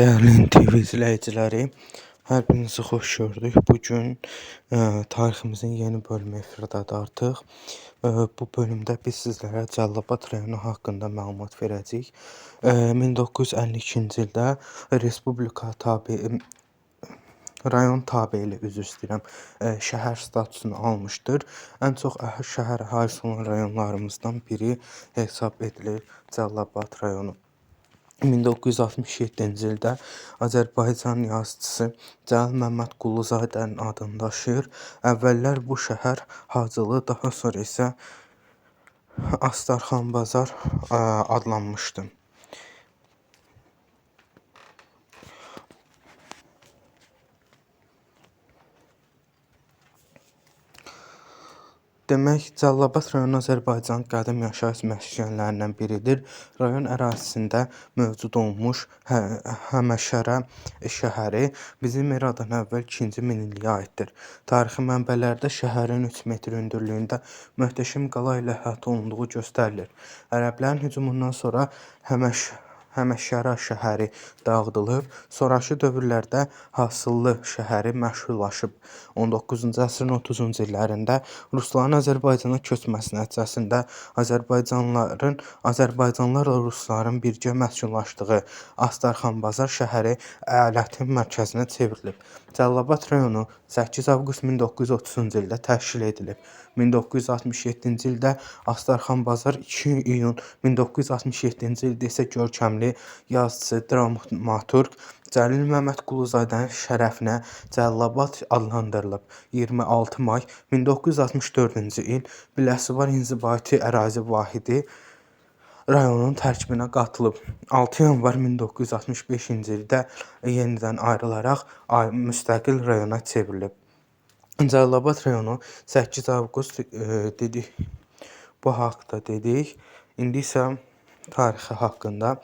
Dəyərli NTV izləyiciləri, hər birinizi xoş gördük. Bu gün ə, tariximizin yeni bölümü efirdədir artıq. Ə, bu bölümdə biz sizlərə Cəlilabad rayonu haqqında məlumat verəcəyik. Ə, 1952-ci ildə respublika tabe rayon tabeli üzr istəyirəm, ə, şəhər statusunu almışdır. Ən çox əh şəhər əhalisi olan rayonlarımızdan biri hesab edilir Cəlilabad rayonu. 1967-ci ildə Azərbaycan yazıçısı Cəlil Məmməd Quluzadənin adını daşıyır. Əvvəllər bu şəhər Hacılı, daha sonra isə Astarxan Bazar ə, adlanmışdı. Demək, Cəlilabad rayonu Azərbaycanın qədim yaşayış məskənlərindən biridir. Rayon ərazisində mövcud olmuş hə Həməşərə şəhəri bizim eradan əvvəl 2-ci minilliyə aiddir. Tarixi mənbələrdə şəhərin 3 metr hündürlüyündə möhtəşəm qala ilə əhatə olunduğu göstərilir. Ərəblərin hücumundan sonra Həməş Həməşəra şəhəri dağıdılıb, sonrakı dövrlərdə Hasıllı şəhəri məşhurlaşıb. 19-cu əsrin 30-cu illərində rusların Azərbaycana köçməsi nəticəsində azərbaycanlıların azərbaycanlılarla rusların birgə məskunlaşdığı Astarxan Bazar şəhəri əyalətin mərkəzinə çevrilib. Cəlilabad rayonu 8 avqust 1930-cu ildə təşkil edilib. 1967-ci ildə Astarxan Bazar 2 iyun 1967-ci ildə isə görkəmli yazıçı, dramaturq Cəlil Məmməd Quluzadənin şərəfinə Cəlilabad adlandırılıb. 26 may 1964-cü il Biləsuvar inzibati ərazi vahidi rayonun tərkibinə qatılıb. 6 yanvar 1965-ci ildə yenidən ayrılaraq müstəqil rayona çevrilib. Cəlilabad rayonu 8 avqust e, dedik bu haqda dedik. İndi isə tarixi haqqında.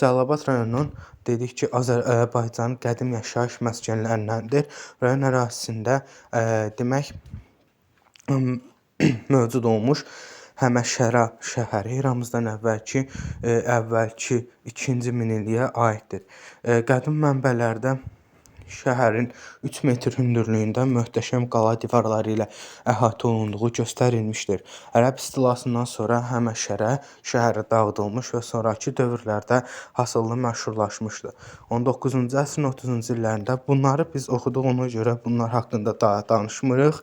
Cəlilabad rayonunun dedik ki, Azərbaycanın qədim yaşayış məskənlərindəndir. Rayon ərazisində ə, demək mövcud olmuş Həməşəra şəhəri eramızdan əvvəlki ə, əvvəlki 2-ci minilliyə aiddir. Ə, qədim mənbələrdə şəhərin 3 metr hündürlüyündə möhtəşəm qala divarları ilə əhatə olunduğu göstərilmişdir. Ərəb istilasından sonra Həməşərə şəhəri dağıdılmış və sonrakı dövrlərdə hasılı məşhurlaşmışdı. 19-cu əsrin 30-cu illərində bunları biz oxuduq, ona görə bunlar haqqında daha danışmırıq.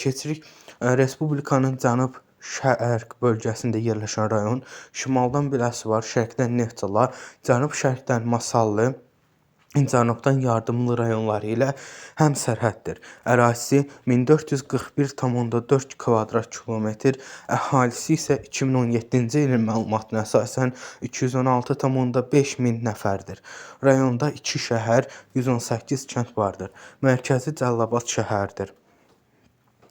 Keçirik Respublikanın cənub şərq bölgəsində yerləşən rayon, şimaldan Biləsuvar, şərqdən Neftçala, cənub-şərqdən Masallı, cənubdan Yardımlı rayonları ilə həmsərhəddir. Ərazisi 1441,4 kvadrat kilometr, əhalisi isə 2017-ci ilin məlumatına əsasən 216,5 min nəfərdir. Rayonda 2 şəhər, 118 kənd vardır. Mərkəzi Cəlilabad şəhəridir.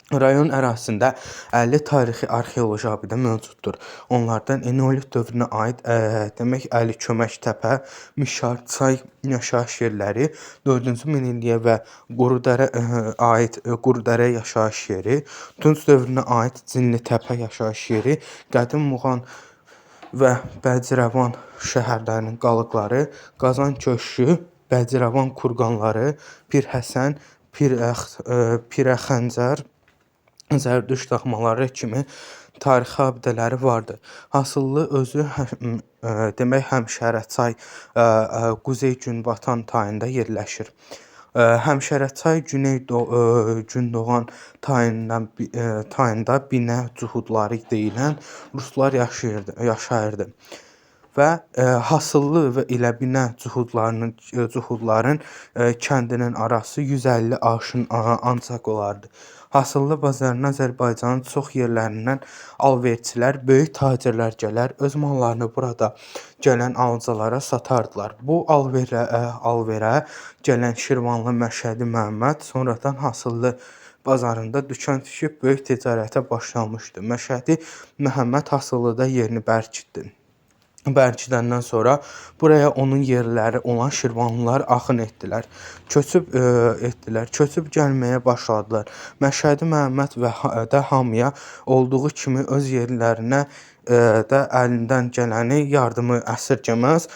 Rayon ərazisində 50 tarixi arxeoloji abidə mövcuddur. Onlardan Eneolit dövrünə aid ə, demək Əli Köməktəpə, Mişar çay yaşayış yerləri, 4-cü minilliyə və Qurudərə ə, aid Qurudərə yaşayış yeri, Tunc dövrünə aid Cinlitəpə yaşayış yeri, Qədim Muğan və Bəcirəvan şəhərlərinin qalıqları, Qazan köşkü, Bəcirəvan kurqanları, Pir Həsən, Pirəx Pirəxəncər Zərdüşt daxmaları kimi tarixi abidələri vardır. Hasılı özü hə demək Həmşərəçay Quzey Günbatan tayında yerləşir. Həmşərəçay Güney Gündoğan tayından tayında Binə Cuhudları deyilən ruslar yaşayırdı, yaşayırdı. Və Hasılı və ilə Binə Cuhudlarının Cuhudların kəndinin arası 150 arşın ancaq olardı. Hasılı bazarına Azərbaycanın çox yerlərindən alverçilər, böyük tacirlər gələr, öz mallarını burada gələn alıcılara satardılar. Bu alverə alverə gələn Şirvanlı Məşədi Məhəmməd sonradan Hasılı bazarında dükan tikib böyük ticarətə başlamışdı. Məşədi Məhəmməd Hasılıda yerini bərkitdi. Bərkidəndən sonra buraya onun yerliləri olan Şirvanlılar axın etdilər. Köçüb ə, etdilər. Köçüb gəlməyə başladılar. Məşədi Məhəmməd və də hamıya olduğu kimi öz yerlilərinə ə, də əlindən gələni yardımı əsirgəməz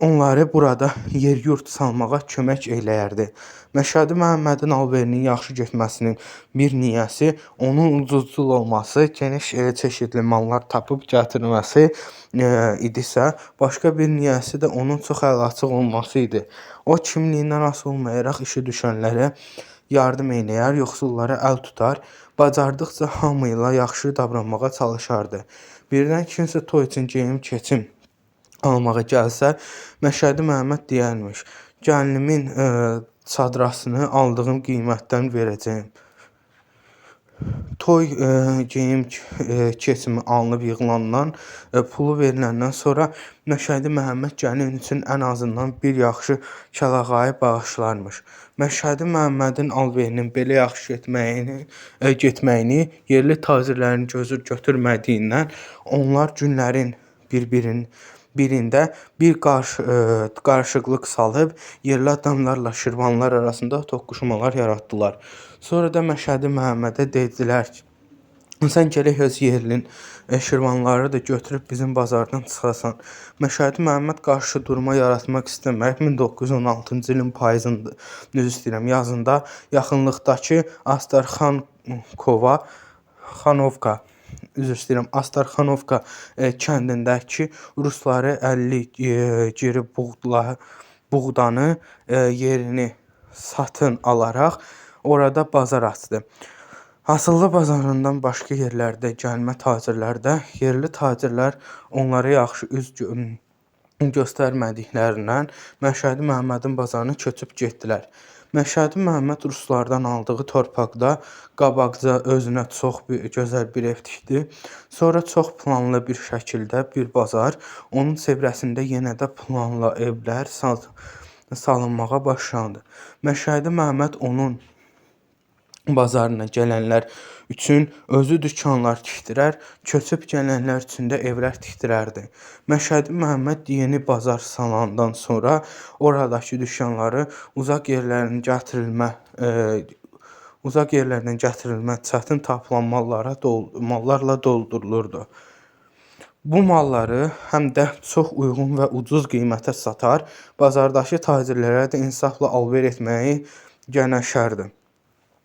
onları burada yer-yurd salmağa kömək eləyərdi. Məşədi Məhəmmədin alverinin yaxşı getməsinin bir niyəsi onun ucuzcul olması, geniş e, çeşidli mallar tapıb gətirməsi e, idisə, başqa bir niyəsi də onun çox əlaçıq olması idi. O kimliyindən asılı olmayaraq işi düşənlərə yardım eləyər, yoxsullara əl tutar, bacardıqca hamı ilə yaxşı davranmağa çalışardı. Birdən kimsə toy üçün geyim-keçim almağa gəlsə, Məşədi Məhəmməd deyərmiş: "Gəlinimin e, çadrasını aldığım qiymətdən verəcəyəm." Toy e, geyim e, keçimi alınıb yığılandan, pulu veriləndən sonra Məşədi Məhəmməd gəlin üçün ən azından bir yaxşı kəlağayı bağışlarmış. Məşədi Məhəmmədin alverinin belə yaxşı getməyini, getməyini yerli tacirlərin gözü götürmədiyindən onlar günlərin bir-birinin birində bir qarşı e, qarışıqlıq salıb yerli adamlarla Şirvanlılar arasında toqquşmalar yaratdılar. Sonra da Məşədi Məhəmmədə dedilər ki, sən gərək öz yerlin e, Şirvanlıları da götürüb bizim bazardan çıxasan. Məşədi Məhəmməd qarşıdurma yaratmaq istəməyib 1916-cı ilin payızında, üzr istəyirəm, yazında yaxınlıqdakı Astarxankova Xanovka üzr istəyirəm, Astarxanovka e, kəndindəki rusları 50 e, geri buğdla buğdanı e, yerini satın alaraq orada bazar açdı. Hasılı bazarından başqa yerlərdə gəlmə tacirlərdə yerli tacirlər onlara yaxşı üz gö göstərmədiklərindən Məşədi Məhəmmədin bazarına köçüb getdilər. Məşədi Məhəmməd ruslardan aldığı torpaqda qabaqca özünə çox bir gözəl bir ev tikdi. Sonra çox planlı bir şəkildə bir bazar, onun çevrəsində yenə də planla evlər sal salınmağa başlandı. Məşədi Məhəmməd onun bazarına gələnlər üçün özü dükanlar tikdirər, köçüb gələnlər üçün də evlər tikdirərdi. Məşədi Məhəmməd yeni bazar salandan sonra oradakı dükanları uzaq yerlərin gətirilmə e, uzaq yerlərdən gətirilmə çətin tapılan mallara dol mallarla doldurulurdu. Bu malları həm də çox uyğun və ucuz qiymətə satar, bazardakı tacirlərə də insafla alver etməyi gənəşərdi.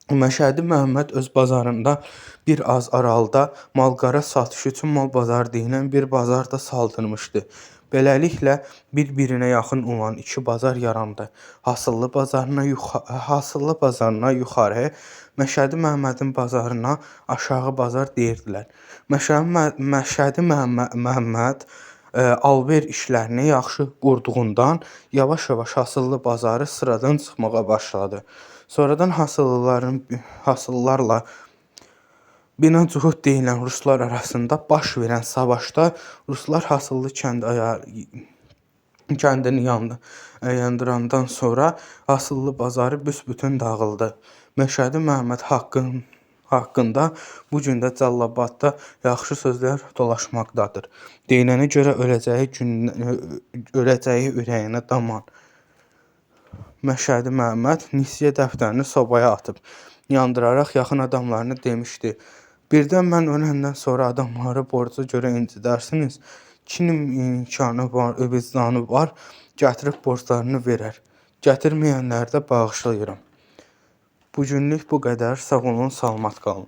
Məşədi Məhəmməd öz bazarında bir az aralıda mal-qara satışı üçün mal bazarı deyilən bir bazar da saldırmışdı. Beləliklə bir-birinə yaxın olan iki bazar yarandı. Hasılı bazarına yuxa Hasılı bazarına yuxarı, Məşədi Məhəmmədin bazarına aşağı bazar deyirdilər. Məşədi Məşədi Məhəmməd, Məhəmməd e, alver işlərini yaxşı qurduğundan yavaş-yavaş Hasılı bazarı sıradan çıxmağa başladı. Sonradan Hasılıların Hasılılarla Binacuhud deyilən ruslar arasında baş verən savaşda ruslar Hasılı kənd kəndini yandı yandırandan sonra Hasılı bazarı büsbütün dağıldı. Məşədi Məhəmməd haqqın haqqında bu gün də Cəlilabadda yaxşı sözlər dolaşmaqdadır. Deyilənə görə öləcəyi gün öləcəyi ürəyinə daman. Məşədi Məhəmməd nisyə dəftərini sobaya atıb yandıraraq yaxın adamlarına demişdi: "Birdən mən öləndən sonra adamları borca görə incidərsiniz. Kimin imkanı var, vicdanı var, gətirib borclarını verər. Gətirməyənləri də bağışlayıram." Bu günlük bu qədər. Sağ olun, salamat qalın.